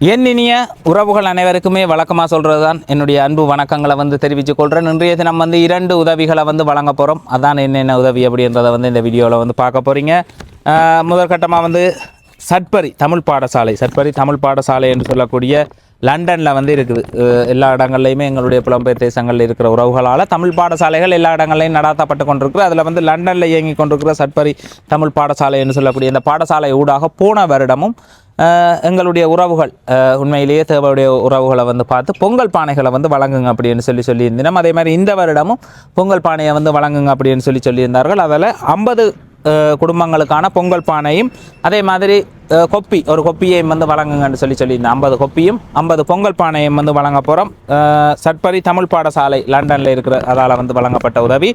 என் இனிய உறவுகள் அனைவருக்குமே வழக்கமாக சொல்கிறது தான் என்னுடைய அன்பு வணக்கங்களை வந்து தெரிவித்து கொள்கிறேன் இன்றைய தினம் வந்து இரண்டு உதவிகளை வந்து வழங்க போகிறோம் அதான் என்னென்ன உதவி அப்படின்றத வந்து இந்த வீடியோவில் வந்து பார்க்க போகிறீங்க முதற்கட்டமாக வந்து சட்பரி தமிழ் பாடசாலை சட்பரி தமிழ் பாடசாலை என்று சொல்லக்கூடிய லண்டனில் வந்து இருக்குது. எல்லா இடங்கள்லையுமே எங்களுடைய புலம்பெயர் தேசங்களில் இருக்கிற உறவுகளால் தமிழ் பாடசாலைகள் எல்லா இடங்கள்லையும் நடாத்தப்பட்டு கொண்டிருக்கு அதில் வந்து லண்டனில் இயங்கி கொண்டிருக்கிற சட்பரி தமிழ் பாடசாலை என்று சொல்லக்கூடிய இந்த பாடசாலை ஊடாக போன வருடமும் எங்களுடைய உறவுகள் உண்மையிலேயே தேவையுடைய உறவுகளை வந்து பார்த்து பொங்கல் பானைகளை வந்து வழங்குங்க அப்படின்னு சொல்லி சொல்லியிருந்தோம். அதே மாதிரி இந்த வருடமும் பொங்கல் பானையை வந்து வழங்குங்க அப்படின்னு சொல்லி சொல்லியிருந்தார்கள். அதில் ஐம்பது குடும்பங்களுக்கான பொங்கல் பானையும் அதே மாதிரி கொப்பி ஒரு கொப்பியையும் வந்து வழங்குங்கன்னு சொல்லி சொல்லியிருந்தேன் ஐம்பது கொப்பியும் ஐம்பது பொங்கல் பானையும் வந்து வழங்க போகிறோம் சட்பரி தமிழ் பாடசாலை லண்டனில் இருக்கிற அதால் வந்து வழங்கப்பட்ட உதவி.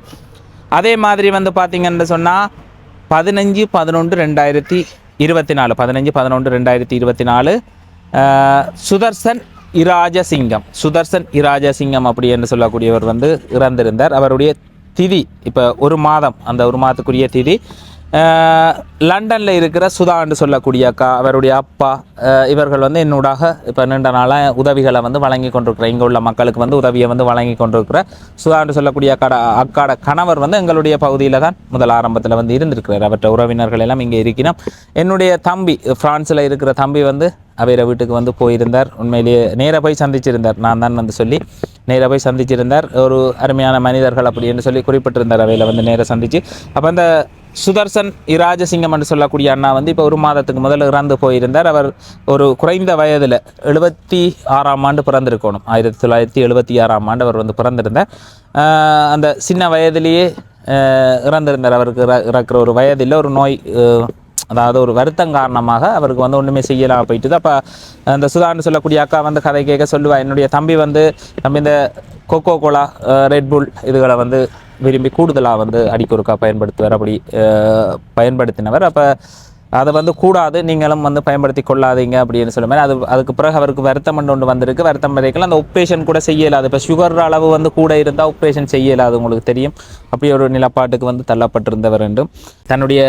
அதே மாதிரி வந்து பார்த்திங்கன்னு சொன்னால் பதினஞ்சு பதினொன்று ரெண்டாயிரத்தி இருபத்தி நாலு பதினஞ்சு பதினொன்று ரெண்டாயிரத்தி இருபத்தி நாலு சுதர்சன் இராஜசிங்கம். சுதர்சன் இராஜசிங்கம் அப்படி என்று சொல்லக்கூடியவர் வந்து இறந்திருந்தார். அவருடைய திதி இப்போ ஒரு மாதம் அந்த ஒரு மாதத்துக்குரிய திதி லண்டனில் இருக்கிற சுதா என்று சொல்லக்கூடிய அக்கா அவருடைய அப்பா இவர்கள் வந்து என்னூடாக இப்போ நீண்ட நாளாக உதவிகளை வந்து வழங்கி கொண்டிருக்கிற இங்கே உள்ள மக்களுக்கு வந்து உதவியை வந்து வழங்கி கொண்டிருக்கிற சுதா என்று சொல்லக்கூடிய அக்காட அக்காட கணவர் வந்து எங்களுடைய பகுதியில் தான் முதல் ஆரம்பத்தில் வந்து இருந்திருக்கிறார். அவற்றை உறவினர்கள் எல்லாம் இங்கே இருக்கிறோம் என்னுடைய தம்பி ஃப்ரான்ஸில் இருக்கிற தம்பி வந்து அவையிற வீட்டுக்கு வந்து போயிருந்தார். உண்மையிலேயே நேராக போய் சந்திச்சிருந்தார். நான் தான் வந்து சொல்லி நேராக போய் சந்திச்சிருந்தார். ஒரு அருமையான மனிதர்கள் அப்படின்னு சொல்லி குறிப்பிட்டிருந்தார். அவையில் வந்து நேராக சந்திச்சு. அப்போ அந்த சுதர்சன் இராஜசிங்கம் என்று சொல்லக்கூடிய அண்ணா வந்து இப்போ ஒரு மாதத்துக்கு முதல்ல இறந்து போயிருந்தார். அவர் ஒரு குறைந்த வயதில் எழுபத்தி ஆறாம் ஆண்டு பிறந்திருக்கணும். ஆயிரத்தி தொள்ளாயிரத்தி எழுபத்தி ஆறாம் ஆண்டு அவர் வந்து பிறந்திருந்தார். அந்த சின்ன வயதிலேயே இறந்திருந்தார். அவருக்கு இறக்குற ஒரு வயதில் ஒரு நோய் அதாவது ஒரு வருத்தம் காரணமாக அவருக்கு வந்து ஒன்றுமே செய்யலாம் போயிட்டுது. அப்போ அந்த சுதான்னு சொல்லக்கூடிய அக்கா வந்து கதை கேட்க சொல்லுவா என்னுடைய தம்பி வந்து நம்ம இந்த கொக்கோ கோலா ரெட்புல் இதுகளை வந்து விரும்பி கூடுதலாக வந்து அடிக்கொருக்கா பயன்படுத்துவார் அப்படி பயன்படுத்தினவர். அப்போ அதை வந்து கூடாது நீங்களும் வந்து பயன்படுத்தி கொள்ளாதீங்க அப்படின்னு சொல்ல மாதிரி அது அதுக்கு பிறகு அவருக்கு வருத்தம் ஒன்று வந்திருக்கு. வருத்தம் வரைக்கும் அந்த ஒப்ரேஷன் கூட செய்யலாது. இப்போ சுகர் அளவு வந்து கூட இருந்தால் ஆப்ரேஷன் செய்யலாது உங்களுக்கு தெரியும். அப்படி ஒரு நிலப்பாட்டுக்கு வந்து தள்ளப்பட்டிருந்தவர் என்றும். தன்னுடைய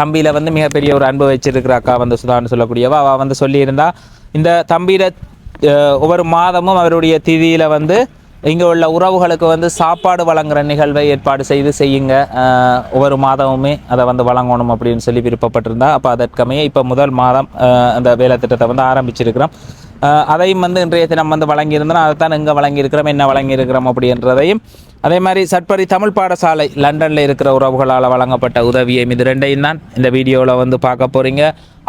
தம்பியில் வந்து மிகப்பெரிய ஒரு அன்பு வச்சிருக்கிற அக்கா வந்து சுதான்னு சொல்லக்கூடியவா. அவள் வந்து சொல்லியிருந்தா இந்த தம்பியில் ஒவ்வொரு மாதமும் அவருடைய திதியில் வந்து இங்கே உள்ள உறவுகளுக்கு வந்து சாப்பாடு வழங்குற நிகழ்வை ஏற்பாடு செய்து செய்யுங்க. ஒவ்வொரு மாதமுமே அதை வந்து வழங்கணும் அப்படின்னு சொல்லி விருப்பப்பட்டிருந்தா அப்போ அதற்கமைய இப்போ முதல் மாதம் அந்த வேலை திட்டத்தை வந்து ஆரம்பிச்சிருக்கிறோம். அதையும் வந்து இன்றைய தினம் வந்து வழங்கியிருந்தோம். அதை தான் எங்கே வழங்கியிருக்கிறோம் என்ன வழங்கியிருக்கிறோம் அப்படின்றதையும். அதே மாதிரி சட்பரி தமிழ் பாடசாலை லண்டனில் இருக்கிற உறவுகளால் வழங்கப்பட்ட உதவியை இது ரெண்டையும் தான் இந்த வீடியோவில் வந்து பார்க்க போகிறீங்க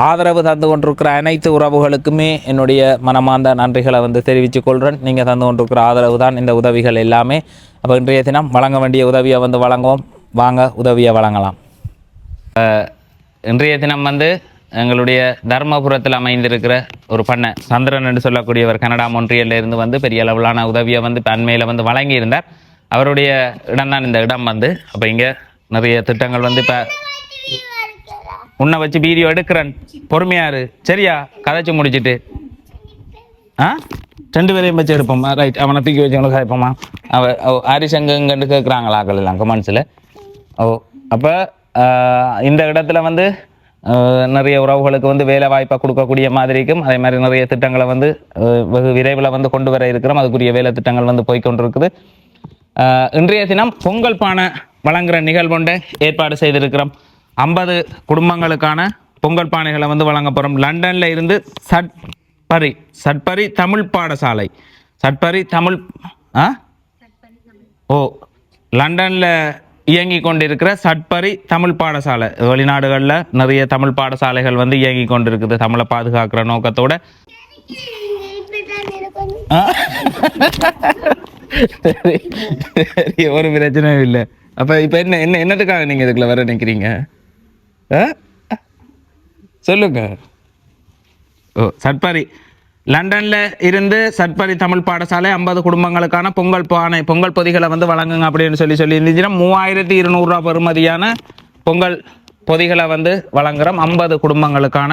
ஆதரவு தந்து கொண்டிருக்கிற அனைத்து உறவுகளுக்குமே என்னுடைய மனமார்ந்த நன்றிகளை வந்து தெரிவித்துக் கொள்கிறேன் நீங்கள் தந்து கொண்டிருக்கிற ஆதரவு தான் இந்த உதவிகள் எல்லாமே. அப்போ இன்றைய தினம் வழங்க வேண்டிய உதவியை வந்து வழங்குவோம். வாங்க உதவியை வழங்கலாம். இன்றைய தினம் வந்து எங்களுடைய தர்மபுரத்தில் அமைந்திருக்கிற ஒரு பண்ணை சந்திரன் என்று சொல்லக்கூடியவர் கனடா மொன்றியல்ல இருந்து வந்து பெரிய அளவிலான உதவியை வந்து அண்மையில் வந்து வழங்கியிருந்தார். அவருடைய இடம்தான் இந்த இடம் வந்து. அப்போ இங்கே நிறைய திட்டங்கள் வந்து இப்போ உன்னை வச்சு வீடியோ எடுக்கிறேன். பொறுமையாரு சரியா? கதைச்சு முடிச்சிட்டு. ஆ? ரெண்டு பேரையும் வச்சு எடுப்போம்மா ரைட் அவனை தூக்கி வச்சவங்களுக்கு கேட்போமா அவ அவ ஹாரிஸ் கேட்குறாங்களா ஆக்கள் எல்லாம் கமெண்ட்ஸில் ஓ அப்போ இந்த இடத்துல வந்து நிறைய உறவுகளுக்கு வந்து வேலை வாய்ப்பை கொடுக்கக்கூடிய மாதிரிக்கும் அதே மாதிரி நிறைய திட்டங்களை வந்து வெகு விரைவில் வந்து கொண்டு வர இருக்கிறோம். அதுக்குரிய வேலை திட்டங்கள் வந்து போய்கொண்டிருக்குது இன்றைய தினம் பொங்கல் பானை வழங்குற நிகழ்வுண்டு ஏற்பாடு செய்திருக்கிறோம். ஐம்பது குடும்பங்களுக்கான பொங்கல் பானைகளை வந்து வழங்க போகிறோம் லண்டனில் இருந்து சட்பரி சட்பரி தமிழ் பாடசாலை. சட்பரி தமிழ் ஆ? ஓ லண்டனில் இயங்கி கொண்டிருக்கிற சட்பரி தமிழ் பாடசாலை. வெளிநாடுகளில் நிறைய தமிழ் பாடசாலைகள் வந்து இயங்கி கொண்டிருக்குது. தமிழை பாதுகாக்கிற நோக்கத்தோட. சரி ஒரு பிரச்சனையும் இல்லை. அப்போ இப்போ என்ன என்ன என்னத்துக்காக நீங்கள் இதுக்குள்ள வர நினைக்கிறீங்க சொல்லுங்க. ஓ சட்பரி லண்டன்ல இருந்து சட்பரி தமிழ் பாடசாலை ஐம்பது குடும்பங்களுக்கான பொங்கல் பானை பொங்கல் பொதிகளை வந்து வழங்குங்க அப்படின்னு சொல்லி சொல்லி இருந்துச்சுன்னா மூவாயிரத்தி இருநூறுவா பெறுமதியான பொங்கல் பொதிகளை வந்து வழங்குறோம். ஐம்பது குடும்பங்களுக்கான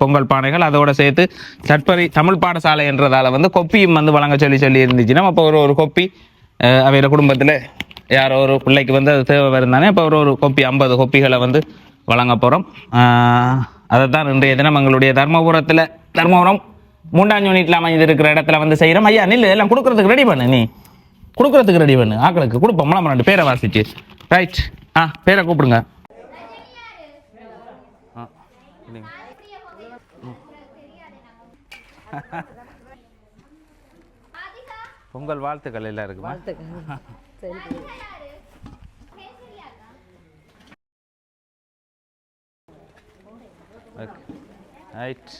பொங்கல் பானைகள். அதோட சேர்த்து சட்பரி தமிழ் பாடசாலை என்றதால வந்து கொப்பியும் வந்து வழங்க சொல்லி சொல்லி இருந்துச்சுன்னா அப்போ ஒரு ஒரு கொப்பி அவையோட குடும்பத்தில் யாரோ ஒரு பிள்ளைக்கு வந்து அது தேவை வருந்தானே அப்போ ஒரு ஒரு கொப்பி ஐம்பது கொப்பிகளை வந்து வழங்க போகிறோம் அதை தான் இன்றைய தினம் எங்களுடைய தர்மபுரத்தில் தர்மபுரம் மூன்றாம் யூனிட்ல அமைஞ்சு இருக்கிற இடத்துல வந்து செய்கிறோம் ஐயா நில்லு எல்லாம் கொடுக்கறதுக்கு ரெடி பண்ணு நீ. கொடுக்கறதுக்கு ரெடி பண்ணு. ஆக்களுக்கு கொடுப்போம். முளம் ரெண்டு பேரை வாசிச்சு. ரைட் ஆ பேரை கூப்பிடுங்க. பொங்கல் வாழ்த்துக்கள் எல்லாம் இருக்குமா? ரைட்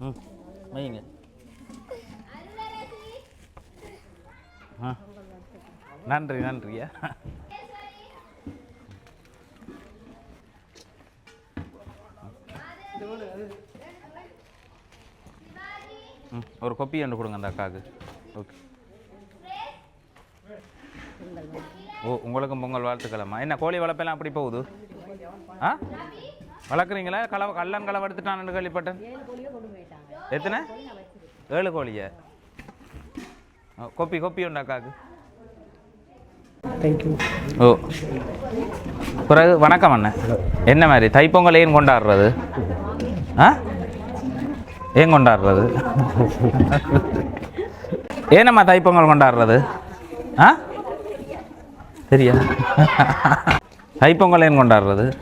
ம் வைங்க ஆ நன்றி நன்றியா ம் ஒரு கொப்பி ஒன்று கொடுங்க அந்த அக்காவுக்கு. ஓகே ஓ உங்களுக்கும் பொங்கல் வாழ்த்துக்கலாமா என்ன கோழி வளர்ப்பெல்லாம் அப்படி போகுது? ஆ? வளர்க்குறீங்களா? கள கல்லன் களவு எடுத்துட்டான்னு கேள்விப்பட்டேன். எத்தனை? ஏழு கோழியா? கொப்பி கொப்பி உண்டு அக்காவுக்கு. தேங்க்யூ ஓ. பிறகு வணக்கம் அண்ணன் என்ன மாதிரி? தைப்பொங்கல் ஏன் கொண்டாடுறது? ஆ? ஏன் கொண்டாடுறது? ஏனம்மா தைப்பொங்கல் கொண்டாடுறது? ஆ? தெரியா? தைப்பொங்கல் ஏன் கொண்டாடுறது?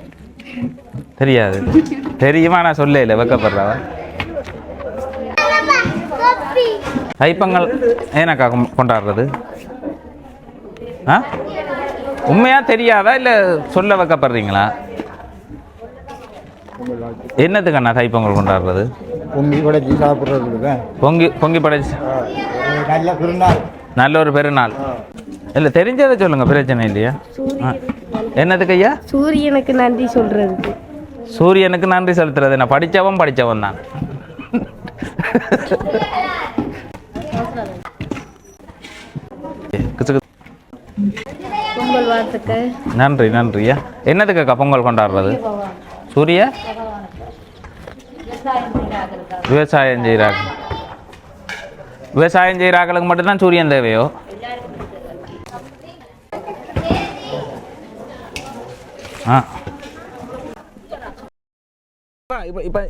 தெரியாது. தெரியுமா? நான் சொல்ல இல்லை. வெக்கப்படுறவ. தைப்பொங்கல் ஏனக்கா கொண்டாடுறது? ஆ? உண்மையாக தெரியாதா? இல்லை சொல்ல வைக்கப்படுறீங்களா? என்னத்துக்கண்ணா தைப்பொங்கல் கொண்டாடுறது? பொங்கி உடைச்சி சாப்பிட்றதுக்கு தான் பொங்கி பொங்கி படைச்சு. நல்ல திருநாள் நல்ல ஒரு பெருநாள். இல்லை தெரிஞ்சதை சொல்லுங்க பிரச்சனை இல்லையா? ஆ. என்னத்துக்கு ஐயா? சூரியனுக்கு நன்றி சொல்றதுக்கு சூரியனுக்கு நன்றி செலுத்துறது நான் படித்தவன் படித்தவன் தான். நன்றி நன்றியா என்னத்துக்கு பொங்கல் கொண்டாடுறது? சூரிய? விவசாயம் செய்கிறாங்க விவசாயம் செய்கிறாங்களுக்கு மட்டும்தான் சூரியன் தேவையோ? ஆ. இப்போ இப்போ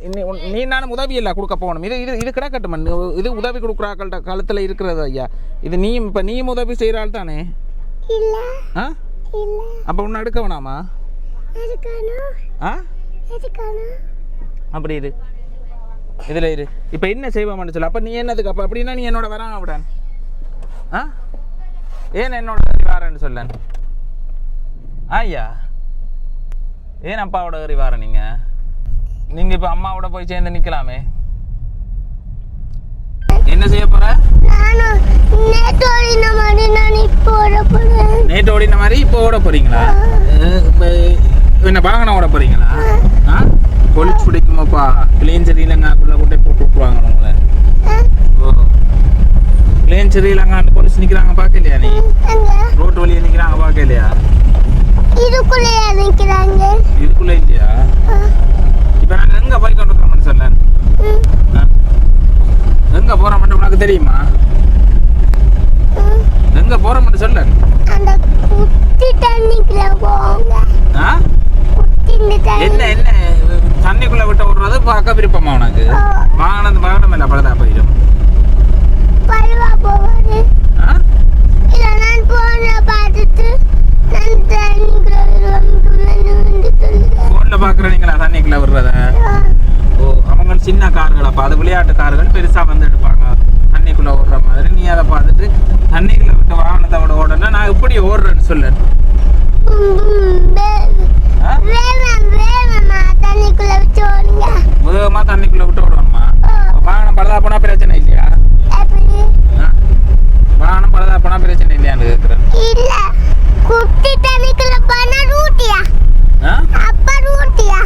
நீ நானும் உதவி இல்லை கொடுக்க போகணும். இது இது இது கிடக்கட்டும். இது உதவி கொடுக்குறாக்கள்கிட்ட காலத்தில் இருக்கிறது ஐயா. இது நீயும் இப்போ நீயும் உதவி செய்கிற ஆள் தானே ஆ? அப்போ ஒன்று எடுக்க வேணாமா? ஆ? அப்படி இரு. இதில் இரு. இப்போ என்ன செய்வோம்னு சொல்லு. அப்போ நீ என்னதுக்கு? அப்போ அப்படின்னா நீ என்னோட வரான் விடான் ஆ? ஏன் என்னோட ஏறி வாரேன்னு சொல்லன் ஐயா ஏன் அப்பாவோட ஏறி வார நீங்க? நீங்க இப்போ அம்மாவோட போய் சேர்ந்து நிக்கலாமே. என்ன செய்ய போற? நேற்று ஓடின மாதிரி இப்போ ஓட போறீங்களா? என்ன வாகனம் ஓட போறீங்களா? ஆ? பொலிச்சு பிடிக்குமாப்பா? பிளேன் ஸ்ரீலங்காக்குள்ள கொண்டே போட்டு விட்டுருவாங்க உங்களை ஓ. பிளேன் ஸ்ரீலங்கான்னு போலீஸ் நிக்கிறாங்க பார்க்கலையா நீ? ரோட்டு வழியே நிக்கிறாங்க பார்க்கலையா? இதுக்குள்ளேயே நிற்கிறாங்க இதுக்குள்ள இல்லையா? இப்போ நாங்க எங்க போய் கொண்டு சொல்ல எங்க போறோம்னு உனக்கு தெரியுமா? எங்க போறோம்னு சொல்ல. அந்த குட்டி தண்ணிக்குள்ள என்ன என்ன? தண்ணிக்குள்ள விட்டு விடுறது பார்க்க விருப்பமா உனக்கு? வாகனம் வாகனம் இல்லை பழுதா போயிடும். போன்ல பாக்குறீங்களா தண்ணிக்குள்ள விடுறத? ஓ அவங்க சின்ன கார்கள்? அப்ப அது விளையாட்டு கார்கள் பெருசா வந்து எடுப்பாங்க. தண்ணிக்குள்ள ஓடுற மாதிரி. நீ அதை பார்த்துட்டு தண்ணிக்குள்ள விட்டு வாகனத்தை விட ஓடனா நான் இப்படி ஓடுறேன்னு சொல்லு. வேகமா தண்ணிக்குள்ள விட்டு விடணுமா வாகனம் பழுதா போனா பிரச்சனை இல்லையா எப்படி ஆ? வாகனம் பழுதா போனா பிரச்சனை இல்லையான்னு கேட்குறேன் இல்ல குட்டி தண்ணிக்குள்ள போனா ரூட்டியா ஆ அப்பா ரூட்டியா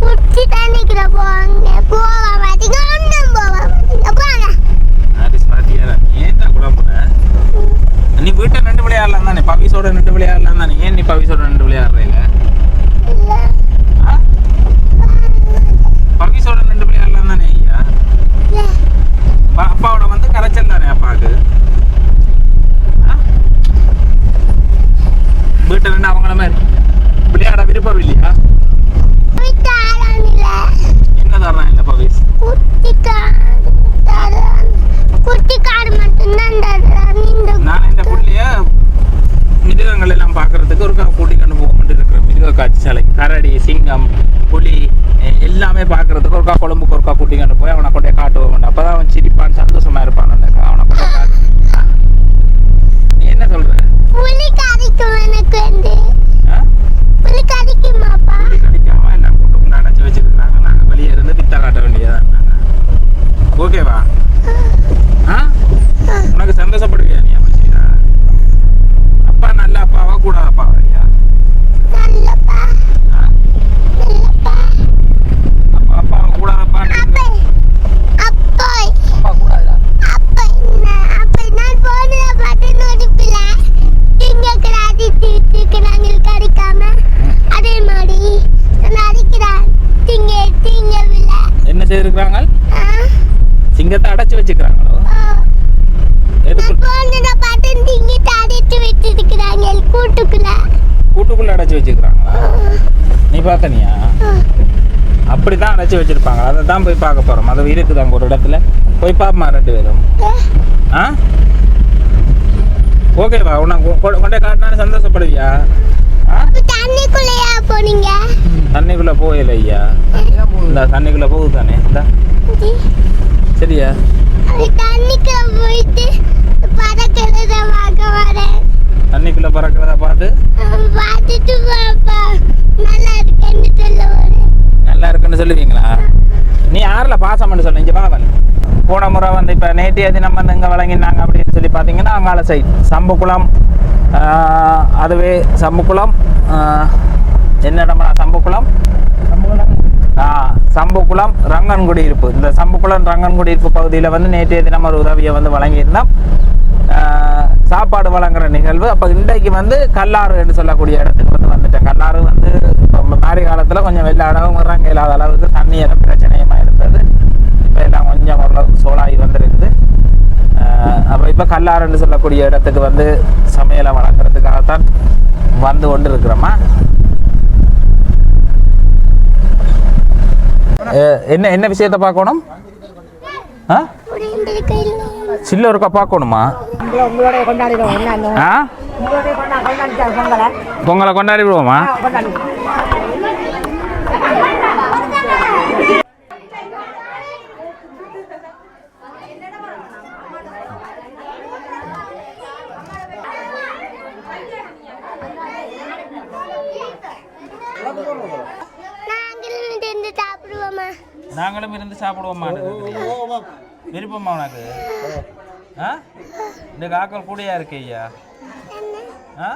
குட்டி தண்ணிக்குள்ள போவாங்க போவ மாட்டீங்க ஒன்றும் போவ மாட்டீங்க போங்க அது சாத்தியாரா ஏன் தான் குழம்புற நீ வீட்டை ரெண்டு விளையாடலாம் தானே பவிசோட ரெண்டு விளையாடலாம் தானே ஏன் நீ பவிசோட ரெண்டு விளையாடுற இல்ல இல்ல பவிசோட ரெண்டு விளையாடலாம் தானே ஐயா இல்ல அப்பா- அப்பாவோட வந்து கரைச்சல் தானே அப்பாவுக்கு ஆ? வீட்டில் நின்று அவங்கள மாதிரி விளையாட விருப்பம் இல்லையா வீட்டு ஆளானில்ல என்ன தர்றான் இல்லை பவிஸ் குட்டி காடு தரான் குட்டி காடு மட்டும்தான் தரான் இந்த நான் இந்த புள்ளைய மிருகங்கள் எல்லாம் பார்க்கறதுக்கு ஒரு கூட்டி கொண்டு போக மட்டும் இருக்கிறேன் மிருக காட்சி சாலை கரடி சிங்கம் புலி எல்லாமே பார்க்குறதுக்கு ஒருக்கா கொழம்புக்கு ஒருக்கா கூட்டி போய் அவனை கொண்டே காட்டுவோம். அப்போ தான் அவன் சிரிப்பான் சந்தோஷமா இருப்பான் அந்த அவனை கொண்டே காட்டு ஆ? நீ என்ன சொல்ற புலி கறிக்கும் எனக்கு வந்து ஆ? புலி கறிக்குமாப்பா புலி கடிக்காம எல்லாம் கூட்டுக்குள்ள அடைச்சி வச்சிருக்கிறாங்க நாங்க வெளியே இருந்து பித்தா காட்ட வேண்டியதான் ஓகேவா ஆ உனக்கு சந்தோஷப்படுவியா நீ அப்ப செய்தா? அப்பா நல்ல அப்பாவா கூட அப்பாவா ஐயா நல்லப்பா ஆ? நல்லப்பா அப்பா அப்பா கூட அப்பா அப்ப அப்போய் அப்பா கூடாதா அப்ப நான் அப்ப நான் போனத பார்த்து நோடிப்பில திங்க அடித்து விட்டுக்கிறாங்க கடிக்காம அதே மாதிரி நான் அடிக்கிறான் திங்க திங்கவில்லை என்ன செய்திருக்கிறாங்க ஆ சிங்கத்தை அடைச்சு வச்சுக்கிறாங்களோ? கூட்டுக்குள்ள. கூட்டுக்குள்ள அடைச்சு வச்சுக்கிறாங்களா? நீ பார்த்தனியா அப்படிதான் அடைச்சு வச்சிருப்பாங்க. அதை தான் போய் பார்க்க போறோம். அது இருக்குது அங்க ஒரு இடத்துல. போய் பார்ப்போமா ரெண்டு பேரும்? ஆ. ஓகேவா? உனக்கு கொண்டே காட்டினாலும் சந்தோஷப்படுவியா? தண்ணிக்குள்ளேயா போனீங்க தண்ணிக்குள்ள போகல ஐயா இந்த தண்ணிக்குள்ள போகுது தானே இந்த சரியா? தண்ணிக்குள்ள பறக்கிறத பார்த்து? பார்த்துட்டு நல்லா இருக்குன்னு நல்லா சொல்லுவீங்களா? நீ யாரில் பாசம் பண்ணி சொல்ல இங்கே பாவன் போன முறை வந்து இப்போ நேற்றைய தினம் வந்து இங்கே வழங்கினாங்க அப்படின்னு சொல்லி பார்த்தீங்கன்னா அங்கால சைட் சம்புக்குளம் அதுவே சம்புக்குளம் என்ன இடம்னா சம்புக்குளம். ஆ சம்புக்குளம் ரங்கன்குடியிருப்பு. இந்த சம்புக்குளம் ரங்கன்குடி இருப்பு பகுதியில் வந்து நேற்றைய தினம் ஒரு உதவியை வந்து வழங்கியிருந்தோம். சாப்பாடு வழங்குற நிகழ்வு. அப்போ இன்றைக்கு வந்து கல்லாறு என்று சொல்லக்கூடிய இடத்துக்கு வந்து வந்துட்டேன். கல்லாறு வந்து இப்போ மாரி காலத்தில் கொஞ்சம் வெள்ள அளவு இறங்க இல்லாத அளவுக்கு தண்ணீர் பிரச்சனையுமா இருந்தது. இப்போ எல்லாம் கொஞ்சம் ஓரளவுக்கு சோளாகி வந்திருக்குது. அப்போ இப்போ கல்லாறுன்னு சொல்லக்கூடிய இடத்துக்கு வந்து சமையலை வளர்க்குறதுக்காகத்தான் வந்து கொண்டு இருக்கிறோமா என்ன என்ன விஷயத்தை பார்க்கணும்? சில்ல ஒருக்கா பார்க்கணுமா? பொங்கலை கொண்டாடி நாங்களும் இருந்து சாப்பிடுவோமா நாங்களும் இருந்து சாப்பிடுவோமா? விருப்பமா உனக்கு? ஆ? இந்த காக்கள் கூடயா இருக்கு ஐயா? ஆ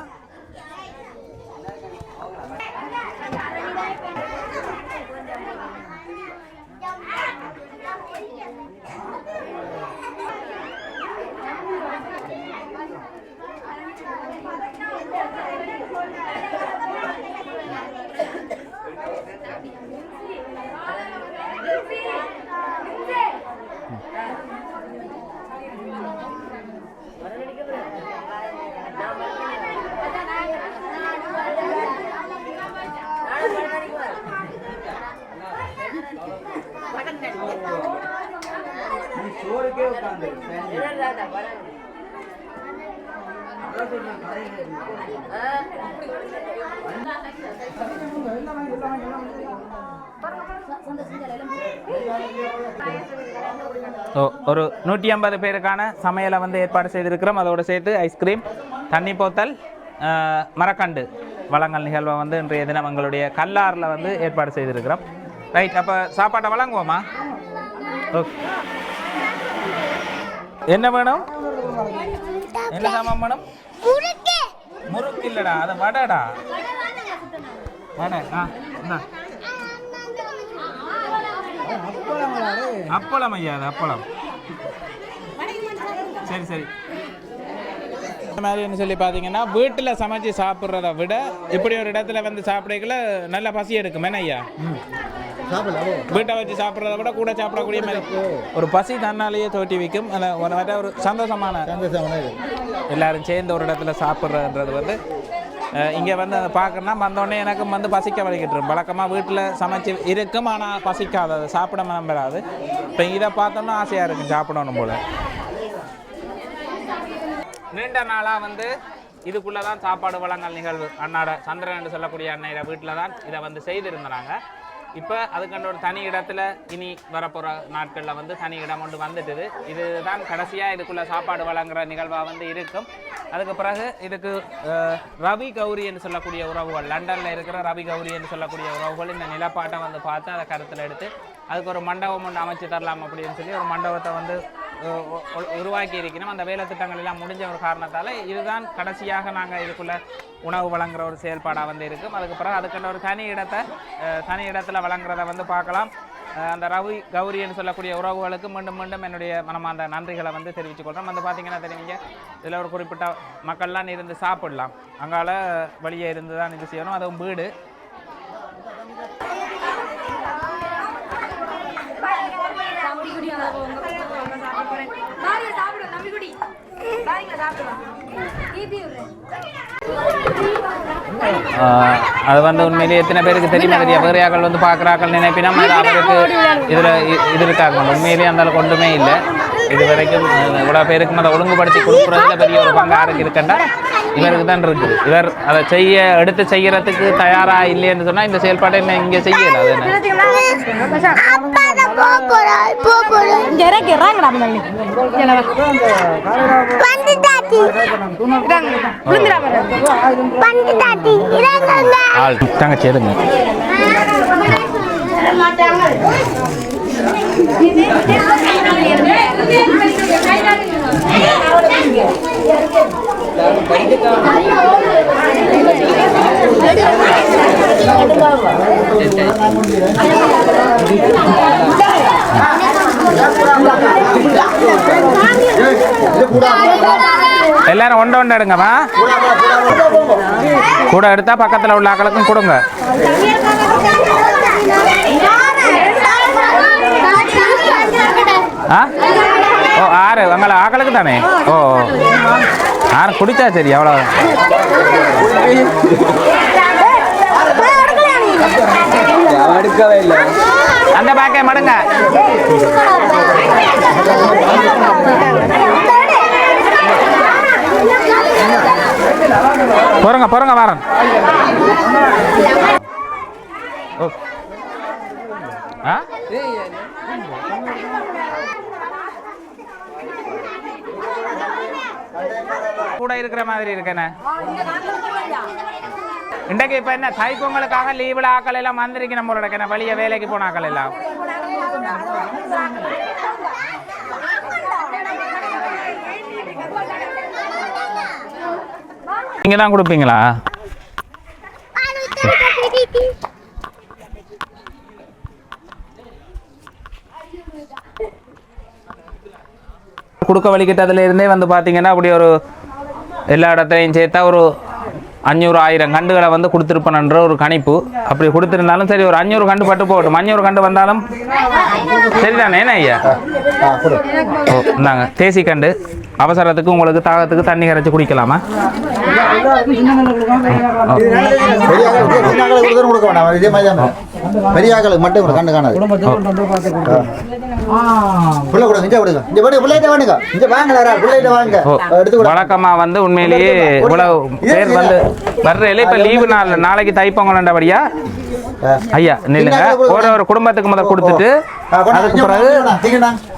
ஓ ஒரு நூற்றி ஐம்பது பேருக்கான சமையலை வந்து ஏற்பாடு செய்திருக்கிறோம். அதோடு சேர்த்து ஐஸ்கிரீம் தண்ணி போத்தல் மரக்கண்டு வழங்கல் நிகழ்வை வந்து இன்றைய தினம் எங்களுடைய கல்லாரில் வந்து ஏற்பாடு செய்திருக்கிறோம். ரைட் அப்போ சாப்பாட்டை வழங்குவோமா? ஓகே என்ன வேணும்? என்ன சாமான் வேணும்? முறுக்கு இல்லடா அது வடைடா. வடை ஆ அப்பளம் ஐயா அது அப்பளம். சரி சரி. இந்த மாதிரின்னு சொல்லி பார்த்தீங்கன்னா வீட்டில் சமைச்சு சாப்பிட்றத விட இப்படி ஒரு இடத்துல வந்து சாப்பிடக்குள்ள நல்ல பசி எடுக்கும். ஐயா? வீட்டை வச்சு சாப்பிட்றத விட கூட சாப்பிடக்கூடிய மாதிரி. ஒரு பசி தன்னாலேயே தோட்டி வைக்கும். அதில் ஒரு ஒரு சந்தோஷமான சந்தோஷமான எல்லாரும் சேர்ந்து ஒரு இடத்துல சாப்பிட்றதுன்றது வந்து இங்கே வந்து பார்க்கணும்னா வந்தோடனே எனக்கும் வந்து பசிக்க வலிக்கிட்டு வழக்கமாக வீட்டில் சமைச்சு இருக்கும் ஆனால் பசிக்காது. சாப்பிட நம்பராது இப்போ இதை பார்த்தோன்னா ஆசையாக இருக்கும் சாப்பிடணும் போல. நீண்ட நாளாக வந்து இதுக்குள்ளே தான் சாப்பாடு வழங்கல் நிகழ்வு. அண்ணாட சந்திரன் என்று சொல்லக்கூடிய அன்னையிட வீட்டில் தான் இதை வந்து செய்திருந்தாங்க இப்போ அதுக்கண்ட ஒரு தனி இடத்துல இனி வரப்போகிற நாட்களில் வந்து தனி இடம் ஒன்று வந்துட்டுது. இதுதான் கடைசியாக இதுக்குள்ளே சாப்பாடு வழங்குற நிகழ்வாக வந்து இருக்கும். அதுக்கு பிறகு இதுக்கு ரவி கௌரி என்று சொல்லக்கூடிய உறவுகள். லண்டனில் இருக்கிற ரவி கௌரி என்று சொல்லக்கூடிய உறவுகள் இந்த நிலப்பாட்டை வந்து பார்த்து அதை கருத்தில் எடுத்து அதுக்கு ஒரு மண்டபம் ஒன்று அமைச்சு தரலாம் அப்படின்னு சொல்லி ஒரு மண்டபத்தை வந்து உருவாக்கி இருக்கணும். அந்த வேலை திட்டங்கள் எல்லாம் முடிஞ்ச ஒரு காரணத்தால் இதுதான் கடைசியாக நாங்கள் இதுக்குள்ளே உணவு வழங்குற ஒரு செயல்பாடாக வந்து இருக்கும். அதுக்கு பிறகு அதுக்கான ஒரு தனி இடத்தை தனி இடத்துல வழங்குறத வந்து பார்க்கலாம். அந்த ரவி கௌரின்னு சொல்லக்கூடிய உறவுகளுக்கு மீண்டும் மீண்டும் என்னுடைய மனமார்ந்த நன்றிகளை வந்து தெரிவித்துக் கொள்கிறோம் வந்து பார்த்தீங்கன்னா தெரியுங்க இதில் ஒரு குறிப்பிட்ட மக்கள்லாம் இருந்து சாப்பிடலாம். அங்கால வழியே இருந்து தான் இது செய்யணும். அதுவும் வீடு. அது வந்து உண்மையிலேயே எத்தனை பேருக்கு தெரியுமா? தெரியும் வேறு யாக்கள் வந்து பார்க்குறாக்கள் நினைப்பினா அது அவருக்கு இதில் இது இருக்காங்க. உண்மையிலேயே அந்த அளவுக்கு ஒன்றுமே இல்லை. இது வரைக்கும் இவ்வளோ பேருக்கு அதை ஒழுங்குபடுத்தி கொடுக்குறதுல பெரிய ஒரு பங்கு யாருக்கு இருக்குன்னா இவருக்கு தான் இருக்குது இவர் அதை செய்ய எடுத்து செய்யறதுக்கு தயாராக இல்லைன்னு சொன்னால் இந்த செயல்பாட்டை என்ன இங்கே செய்யலை. அது என்ன? இங்க இறங்குடா. பந்து தாத்தி விழுந்துடா. பந்து தாத்தி இறங்குங்க. ஆள் எடுங்க. எல்லாரும் ஒண்ட ஒண்ட எடுங்கம்மா. கூட எடுத்தா பக்கத்தில் உள்ள ஆக்களுக்கும் கொடுங்க. ஆ? ஓ ஆறு. உங்களை ஆக்களுக்கு தானே? ஓ. ஓ. ஆறு சரி அவ்வளோ அந்த பாக்க மடுங்க பொறுங்க பொறுங்க வரேன் ஓ. ஆ கூட இருக்கிற மாதிரி இருக்கேனே. இன்றைக்கு இப்ப என்ன தை பொங்கலுக்காக லீவுல ஆக்கள் எல்லாம் வந்திருக்கு நம்மளோட கிண வழிய வேலைக்கு போன ஆக்கள் எல்லாம். நீங்க தான் கொடுப்பீங்களா? கொடுக்க வழிகிட்டதுல இருந்தே வந்து பார்த்தீங்கன்னா அப்படி ஒரு எல்லா இடத்துலையும் சேர்த்தா ஒரு அஞ்சூறு ஆயிரம் கண்டுகளை வந்து கொடுத்துருப்பேன்ற ஒரு கணிப்பு. அப்படி கொடுத்துருந்தாலும் சரி ஒரு அஞ்சூறு கண்டு பட்டு போகட்டும். அஞ்சூறு கண்டு வந்தாலும் சரிதானே என்ன ஐயா? ஓ இந்தாங்க தேசி கண்டு. அவசரத்துக்கு உங்களுக்கு தாகத்துக்கு தண்ணி கரைச்சி குடிக்கலாமா? கொடுக்க வேண்டாம் பெரிய ஆக்களுக்கு மட்டும் கூட கண்டு காணாது பிள்ளை கொடுங்க இங்கே விடுங்க. இங்கே விடுங்க பிள்ளைகிட்ட வாங்க இங்கே வாங்கல பிள்ளைகிட்ட வாங்க எடுத்து கொடு. வழக்கமா வந்து உண்மையிலேயே இவ்வளவு பேர் வந்து வர்றதில்ல இப்ப லீவு நாள் நாளைக்கு தைப்பொங்கல்ன்றபடியா? ஐயா நில்லுங்க. ஒரு ஒரு குடும்பத்துக்கு முதல் கொடுத்துட்டு அதுக்கு பிறகு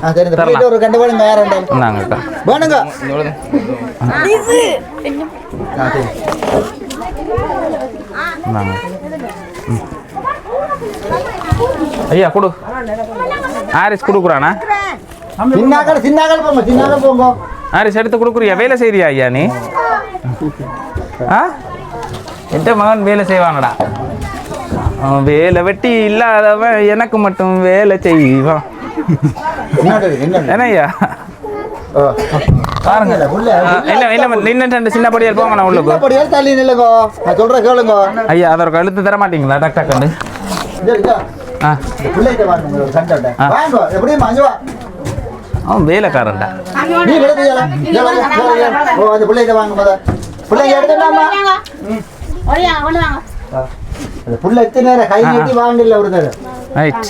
வாங்க, ஒரு கண்டு வேணுங்க ரெண்டாலும் இந்தாங்கக்கா வேணுங்க. ஆ, சரி. இந்தாங்க ம். ஐயா கொடு. ஆரிஸ் கொடுக்குறானா? போங்க போங்க. ஆரிஸ் எடுத்து கொடுக்குறியா? வேலை செய்றியா ஐயா நீ? ஆ? எந்த மகன் வேலை செய்வானடா. வேலை வெட்டி இல்லாதவன் எனக்கு மட்டும் வேலை செய்வான். என்னோட என்னோட என்ன ஐயா ஓ. பாருங்க. என்ன நின்று ரெண்டு சின்ன படியால் போங்க நான் உள்ளுக்கு. ஏன் தள்ளி நில்லுங்க. நான் சொல்ற கேளுங்க. ஐயா அதற்கு அழுத்து தர மாட்டீங்களா டக் டக்குன்னு. அவன் வேலைக்காரன்டா. நீ விழுந்து ஓ அந்த பிள்ளைகிட்ட வாங்க முத. பிள்ளைங்க எடுத்துட்டாமா அந்த புள்ள எத்தனை நேரம் கை நீட்டி வாங்கல ஒரு தடவை? ரைட்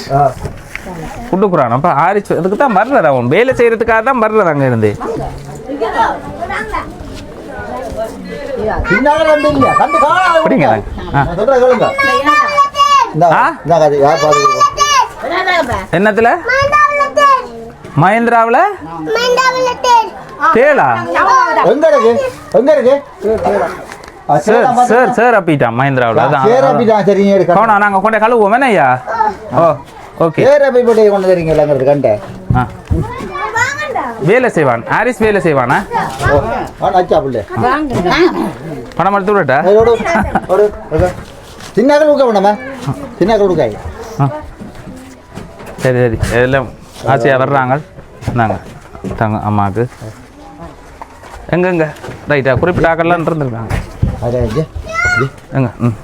அப்போ ஆரிச்சு அதுக்கு தான் வர்றது அவன். வேலை செய்யறதுக்காக தான் வர்றது அங்கே இருந்து. பின்னால ரெண்டு இல்லையா? கண்டு காணாத அப்படிங்க ஆ. என்னத்துல மஹேந்திராவில் தேலா? எங்க இருக்கு? எங்க இருக்கு? சார் சேரா சார் அப்பிட்டான் சேரா அதான் போயிட்டான், சரி, நீ எடுக்க. போனா நாங்கள் கொண்டே கழுவுவோம் ஐயா? ஓ ஓகே. சேரா போய் போட்டு கொண்டு வரீங்களாங்கிறது கண்டேன் ஆ. வேலை செய்வான். ஹாரிஸ் வேலை செய்வானா? நச்சா புள்ளை. பணம் எடுத்து விடட்டா. சின்னாக்கள் ஊக்க வேணாமா சின்னாக்கள் ஊக்காய் ஆ. சரி சரி. எல்லாம் ஆசையாக வர்றாங்க. நாங்க தாங்க அம்மாவுக்கு. எங்கெங்க ரைட்டா குறிப்பிட்ட ஆக்கெல்லாம் இருந்துருக்காங்க. எங்க? ம்.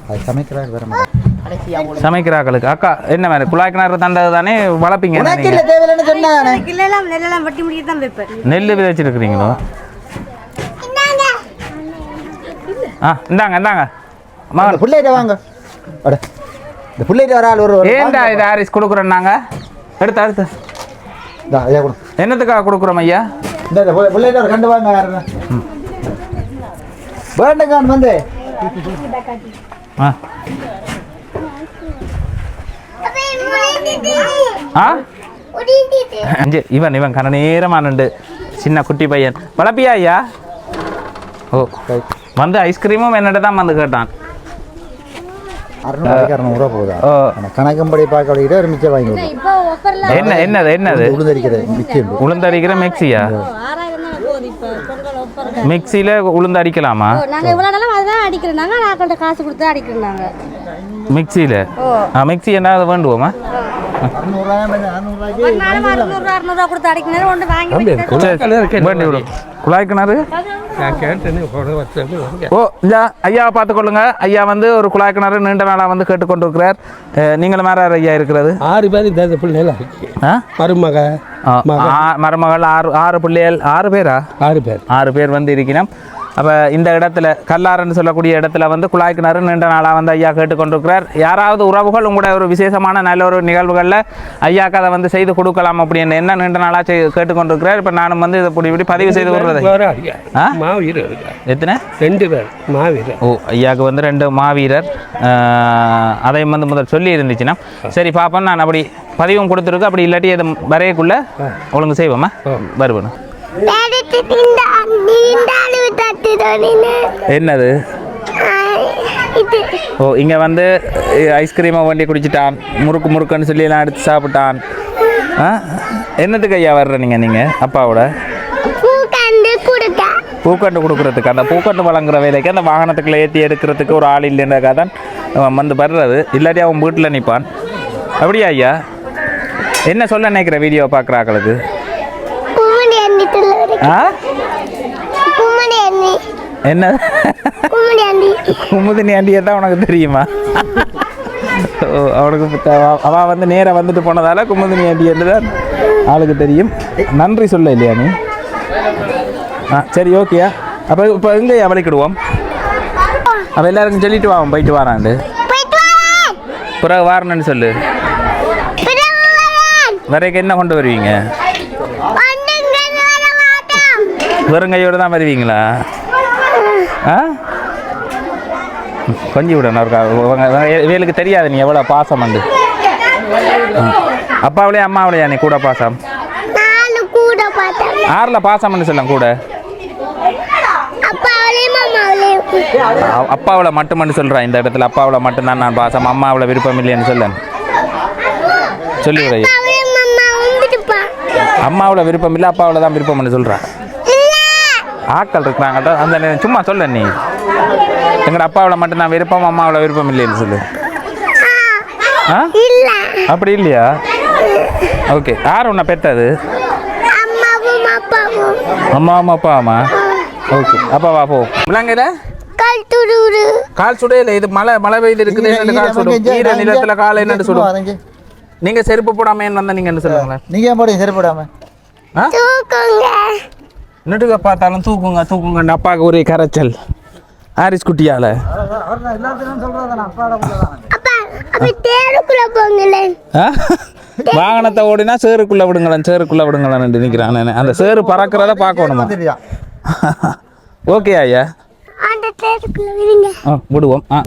வர மாட்டேன் சமைக்கிறாக்களுக்கு. அக்கா என்ன மாதிரி குழாய் கிணறு தந்தது தானே? வளர்ப்பீங்க நெல் விதைச்சிருக்கிறீங்களோ ஆ இந்தாங்க இந்தாங்க. பிள்ளைகிட்ட வாங்க. அட. இந்த பிள்ளைகிட்ட வர ஆள் ஒரு ஏன்டா இது ஹாரிஸ் கொடுக்குறோம் நாங்க? எடுத்து அடுத்து இந்தா, இதை கொடு. என்னத்துக்காக கொடுக்குறோம் ஐயா? இந்த இந்த பிள்ளை- பிள்ளைகிட்ட ஒரு கண்டு வாங்க யாருன்னு. வேண்டுங்க வந்து. ஆ. ஆ? அஞ்சு இவன் இவன் கன நேரமானுண்டு சின்ன குட்டி பையன். வளர்ப்பியா ஐயா? ஓ. வந்து ஐஸ்கிரீமும் என்னிட்ட தான் வந்து கேட்டான். அறுநூறு அறுநூறுவா போகுதா? கணக்கம்படி பார்க்க வழிகிட்ட ஒரு மிச்சம் வாங்கி என்ன என்னது என்னது? உளுந்தரிக்கிற மிச்சம் மிக்சியா? மிக்சியில் உளுந்து அடிக்கலாமா? நாங்கள் இவ்வளோ நாளும் அடிக்கிறோம். நாங்கள் காசு கொடுத்து அடிக்கிறோம் நாங்கள் மிக்சியில்? ஆ மிக்சி என்ன வேண்டுவோமா? குழாய் கிணறு ஓ இந்த ஐயாவை பார்த்துக்கொள்ளுங்க ஐயா வந்து ஒரு குழாய் கிணறு நீண்ட நாளாக வந்து கேட்டுக்கொண்டிருக்கிறார். நீங்களும் யார் ஐயா இருக்கிறது? ஆறு பேர் இந்த மருமக மருமகள் ஆறு ஆறு பிள்ளைகள். ஆறு பேரா? ஆறு பேர். ஆறு பேர் வந்து இருக்கிறோம். அப்போ இந்த இடத்துல கல்லாறுன்னு சொல்லக்கூடிய இடத்துல வந்து குழாய் கிணறு நீண்ட நாளாக வந்து ஐயா கேட்டுக்கொண்டிருக்கிறார். யாராவது உறவுகள் உங்களுடைய ஒரு விசேஷமான நல்ல ஒரு நிகழ்வுகளில் ஐயாக்கு அதை வந்து செய்து கொடுக்கலாம் அப்படின்னு என்ன நீண்ட நாளாக செய் கேட்டுக்கொண்டிருக்கிறார். இப்போ நானும் வந்து இதை இப்படி இப்படி பதிவு செய்து கொடுறது? மாவீரர் எத்தனை? ரெண்டு பேர் மாவீரர். ஓ ஐயாவுக்கு வந்து ரெண்டு மாவீரர். அதையும் வந்து முதல் சொல்லி இருந்துச்சுன்னா. சரி பாப்போம். நான் அப்படி பதிவும் கொடுத்துருக்கு. அப்படி இல்லாட்டி அது வரையக்குள்ள ஒழுங்கு செய்வோமா? வருவேன் என்னது? ஓ இங்கே வந்து ஐஸ்கிரீமை வண்டி குடிச்சிட்டான் முறுக்கு முறுக்குன்னு சொல்லி எல்லாம் எடுத்து சாப்பிட்டான். ஆ? என்னத்துக்கு ஐயா வர்ற நீங்கள் அப்பாவோட? பூக்கண்டு கொடுக்குறதுக்கு அந்த பூக்கண்டு வழங்குற வேலைக்கு அந்த வாகனத்துக்குள்ள ஏற்றி எடுக்கிறதுக்கு ஒரு ஆள் இல்லைன்றக்காக தான் வந்து வர்றது. இல்லாட்டி அவன் வீட்டில் நிற்பான் அப்படியா ஐயா? என்ன சொல்ல நினைக்கிற வீடியோ பார்க்குற ஆக்களுக்கு? ஆ என்ன? குமுதினி ஆண்டியை தான் உனக்கு தெரியுமா? அவனுக்கு புத்த- அவ- அவ வந்து நேராக வந்துட்டு போனதால குமுதினி ஆண்டி என்று தான் ஆளுக்கு தெரியும். நன்றி சொல்ல இல்லையா நீ? ஆ சரி ஓகேயா அப்போ இப்போ எங்கே வலிக்கிடுவோம் அப்போ எல்லாருக்கும் சொல்லிட்டு வாங்க போயிட்டு வராண்டு பிறகு வாரணுன்னு சொல்லு. வரைக்கும் என்ன கொண்டு வருவீங்க? வெறுங்கையோடு தான் வருவீங்களா? ஆ? கொஞ்சம் விடணும் ஒரு கா- உங்க- உங்க வேலுக்கு தெரியாது நீ எவ்வளோ பாசம் உண்டு அப்பாவிலே அம்மாவிலையா நீ கூட பாசம்? ஆறில் பாசம்னு சொல்லம் கூட. அப்பாவில் மட்டும்னு சொல்கிறேன் இந்த இடத்துல அப்பாவில் மட்டும்தான் நான் பாசம் அம்மாவில் விருப்பம் இல்லைன்னு சொல்ல. சொல்லி விட அப்பாவிலையும் அம்மாவும் விருப்பம். அம்மாவில் விருப்பம் இல்லை அப்பாவில் தான் விருப்பம்னு சொல்கிறேன் ஆட்கள் இருக்கிறாங்க அந்த சும்மா சொல்ல நீ. எங்கட அப்பாவில் மட்டும் நான் விருப்பம் அம்மாவில் விருப்பம் இல்லைன்னு சொல்லு. ஆ? இல்ல. அப்படி இல்லையா? ஓகே. யார் உன்னை பெற்றது? அம்மாவும் அப்பா அப்பாவும்? ஓகே. அப்பா வா போ. விளங்குற கல் சுடையில இது மழை மழை வெயில் இருக்குது. கால் சுடும்? ஈர நிலத்துல கால் என்னண்டு சுடும்? நீங்க செருப்பு போடாம ஏன் வந்தா? நீங்க என்ன சொல்லுங்களேன்? நீங்க ஏன் போடுங்க சரி போடாம. நெடுக பார்த்தாலும் தூக்குங்க தூக்குங்க அப்பாவுக்கு ஒரே கரைச்சல். ஹாரிஸ் குட்டியால? வாகனத்தை ஓடினா சேருக்குள்ள விடுங்களேன் சேருக்குள்ள விடுங்களேன் நினைக்கிறான் நானு. அந்த சேரு பறக்கிறத பார்க்கணுமா? ஓகே ஐயா. அந்த தேருக்குள்ள விடுங்க. ஆ விடுவோம். ஆ.